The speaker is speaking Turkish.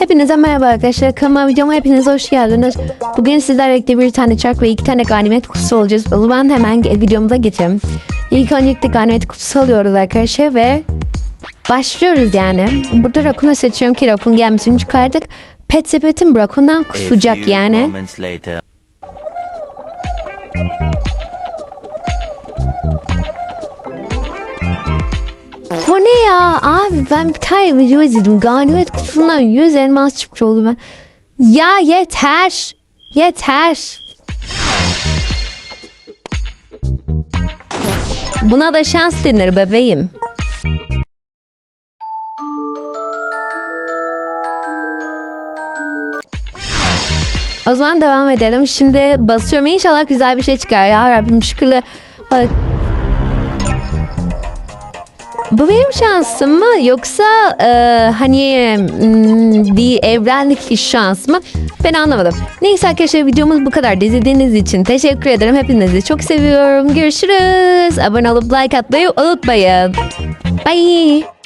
Hepinize merhaba arkadaşlar. Kanalıma videoma hepiniz hoş geldiniz. Bugün sizlerle birlikte bir tane çark ve iki tane ganimet kutusu olacağız. O zaman hemen videomuza geçelim. İlk öncelikle ganimet kutusu alıyoruz arkadaşlar ve başlıyoruz yani. Burada Rakun'u seçiyorum ki Rakun gelmesini çıkardık. Pet sepetim Rakun'dan kusacak yani. Ya? Abi ben bir tane video izledim. Ganimet kutusundan 100 elmas çıkmış oldu ben. Ya yeter. Yeter. Buna da şans denir bebeğim. O zaman devam edelim. Şimdi basıyorum. İnşallah güzel bir şey çıkar ya Rabbim şükürler. Bu benim şansım mı yoksa e, hani evrenlik iş şans mı? Ben anlamadım. Neyse arkadaşlar videomuz bu kadar. İzlediğiniz için teşekkür ederim. Hepinizi çok seviyorum. Görüşürüz. Abone olup like atmayı unutmayın. Bye.